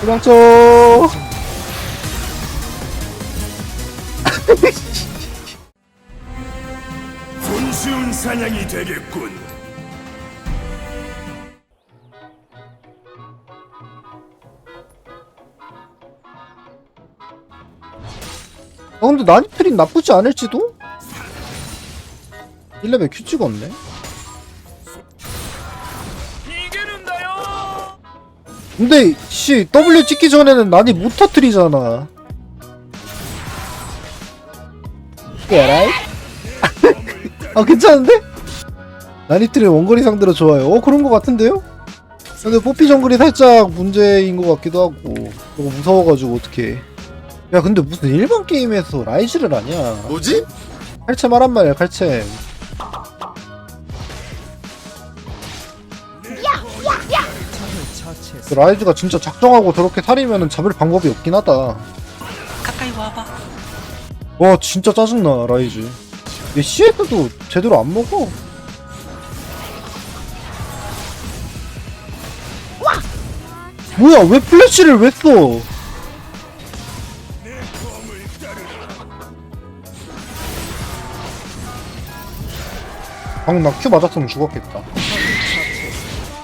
도망쳐 손쉬운 사냥이 되겠군. 아 근데 나니트린 나쁘지 않을지도? 1레벨 큐 찍었네 근데 씨 W 찍기 전에는 난이 못 터트리잖아 에라이? 아 괜찮은데? 나니트린 원거리 상대로 좋아요 어 그런 거 같은데요? 근데 뽀삐 정글이 살짝 문제인 것 같기도 하고 너무 무서워가지고 어떡해 야 근데 무슨 일반 게임에서 라이즈를 하냐 뭐지? 칼챔 하란 말이야 칼챔 그 라이즈가 진짜 작정하고 저렇게 살이면 잡을 방법이 없긴 하다. 가까이 와봐. 와 진짜 짜증나 라이즈. 얘 CS도 제대로 안 먹어. 뭐야 왜 플래시를 왜 써? 방금 나큐 맞았으면 죽었겠다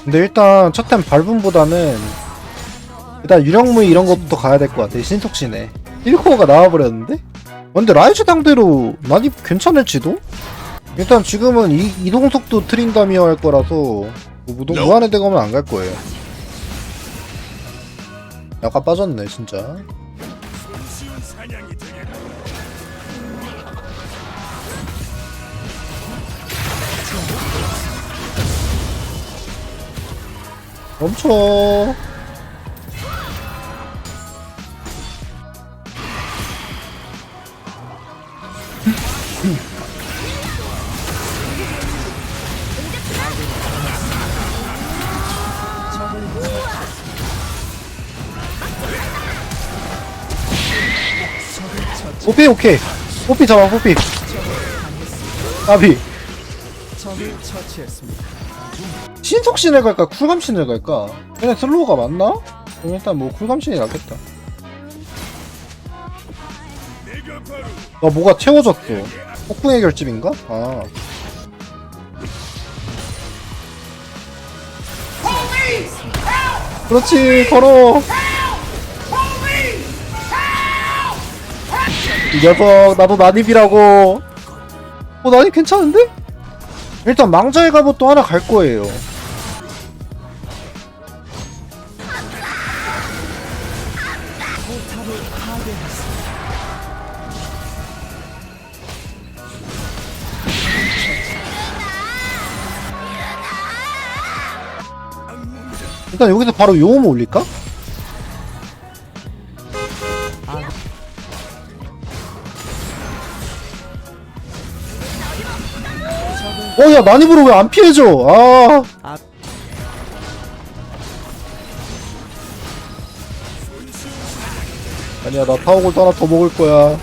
근데 일단 첫템 밟음보다는 일단 유령무 이런 것부터 가야 될 것 같아 신속시네 1코어가 나와버렸는데? 근데 라이즈 상대로 많이 괜찮을지도? 일단 지금은 이, 이동 속도 트린다미어 할 거라서 뭐 무동, 무한의 대검은 안 갈 거예요 약간 빠졌네 진짜 멈춰. 오피 오케이. 오피 잡아 오피. 아비 신속신을 갈까? 쿨감신을 갈까? 그냥 슬로우가 맞나? 그럼 일단 뭐 쿨감신이 낫겠다. 내가 바로 나 뭐가 채워졌어? 폭풍의 결집인가? 아. 그렇지 걸어. 이 녀석 나도 난입이라고. 어 난입 괜찮은데? 일단 망자의 갑옷도 하나 갈 거예요 일단 여기서 바로 요음 올릴까? 어, 야, 난입으로 왜 안 피해줘? 아. 아니야, 나 타워골드 하나 더 먹을 거야.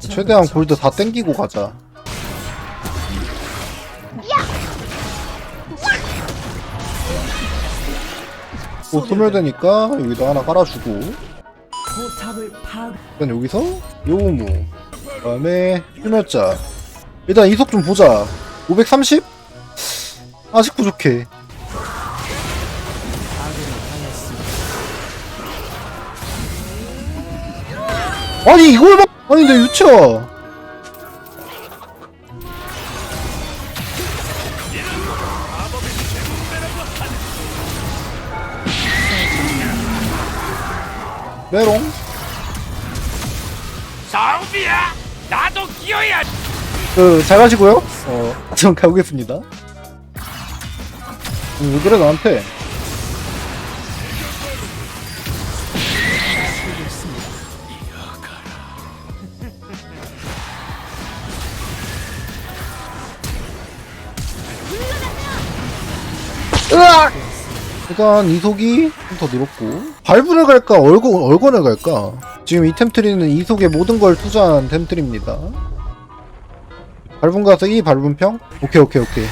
최대한 골드 다 땡기고 가자. 또 소멸되니까 여기도 하나 깔아주고. 일단 여기서 요무. 그 다음에 휴멸자. 일단 이속 좀 보자. 530? 아직 부족해 아니 이걸 막 아니 내 유치야 메롱 장비야. 나도 끼어야. 그, 잘 가시고요. 어, 전 가보겠습니다. 음, 왜 그래, 나한테? 으악! 일단 이속이 좀 더 늘었고. 발부를 갈까? 얼건, 얼건을 갈까? 지금 이 템트리는 이속의 모든 걸 투자한 템트리입니다. 발분 가서 이 발분평? 오케이 오케이 오케이.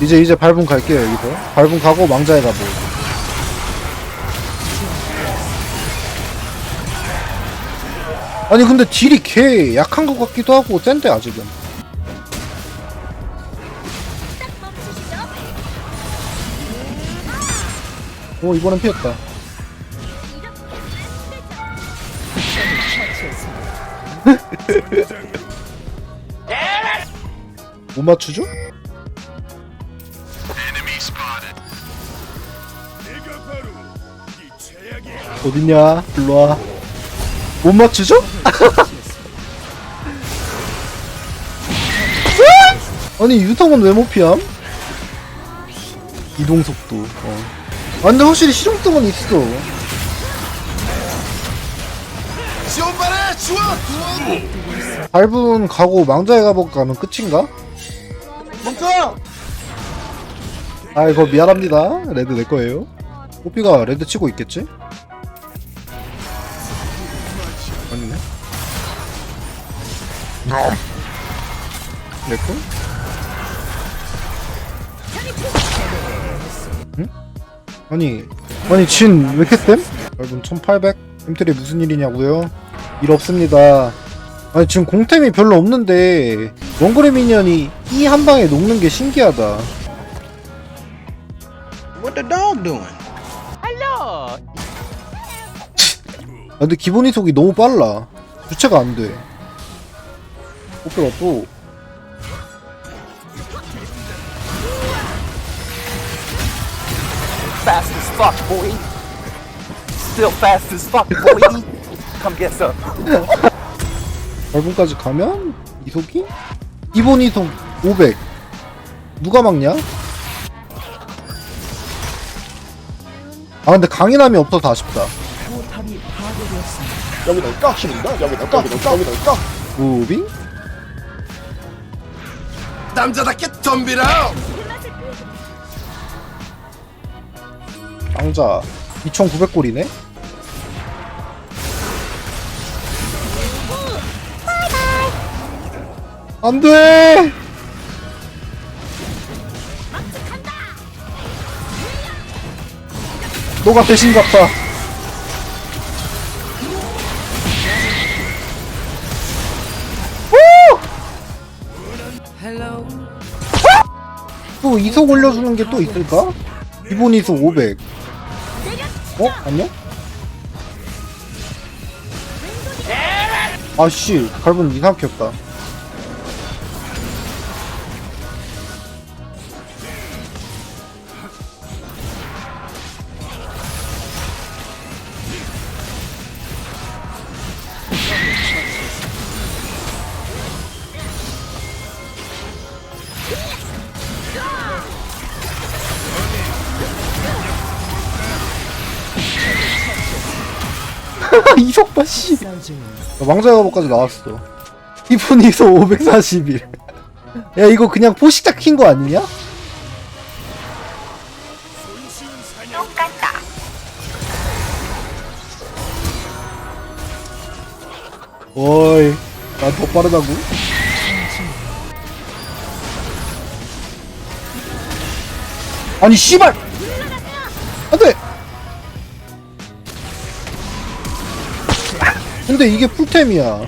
이제 이제 발분 갈게요 여기서. 발분 가고 망자에 가고. 아니 근데 딜이 개 약한 것 같기도 하고 센데 아직은. 오 이번엔 피했다 못 맞추죠? 어딨냐? 일로와 못 맞추죠? 아니 유성은 왜못 피함? 이동 속도 어. 아 근데 확실히 실용성은 있어 지원 밟은 가고 망자에 가볼까 하면 끝인가? 멈춰 아 이거 미안합니다 레드 내 거예요 뽀삐가 레드 치고 있겠지? 아니네 내 거? 응? 아니 아니 진 왜 이렇게 쌤? 여러분 1800 템틀이 무슨 일이냐고요? 일 없습니다 아니 지금 공템이 별로 없는데 원거리 미니언이 이 한 방에 녹는 게 신기하다 What the dog doing? 아, 근데 기본 이속이 너무 빨라. 주체가 안 돼. 오케가 또. Fast as fuck, boy. Still fast as fuck, boy. Come get some. 발분까지 가면 이속이? 기본 이속 500. 누가 막냐? 아 근데 강인함이 없어서 아쉽다. 여기 넣을까? 힘인가? 여기 넣을까? 여기 넣을까? 여기 넣을까? 무빙? 남자답게 덤비라 강자 2,900골이네? 안 돼! 너가 대신 같다. 또 이속 올려주는 게 또 있을까? 기본 이속 500. 어? 안녕? 아씨, 갈분 이상하게 켰다. 이속 봐, 씨. 왕자 가보까지 나왔어. 이속 541. 야, 이거 그냥 포식자 킨 거 아니냐? 어이, 난 더 빠르다고? 아니, 씨발! 근데 이게 풀템이야.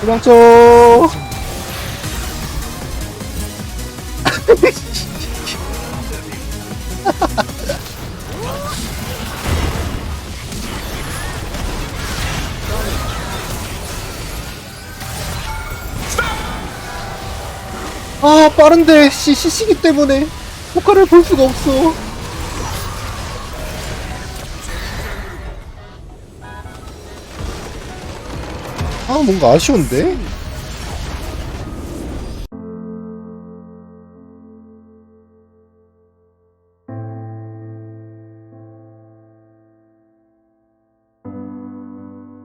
도망쳐. 아 빠른데 씨 CC기 때문에. 효과를 볼 수가 없어. 아 뭔가 아쉬운데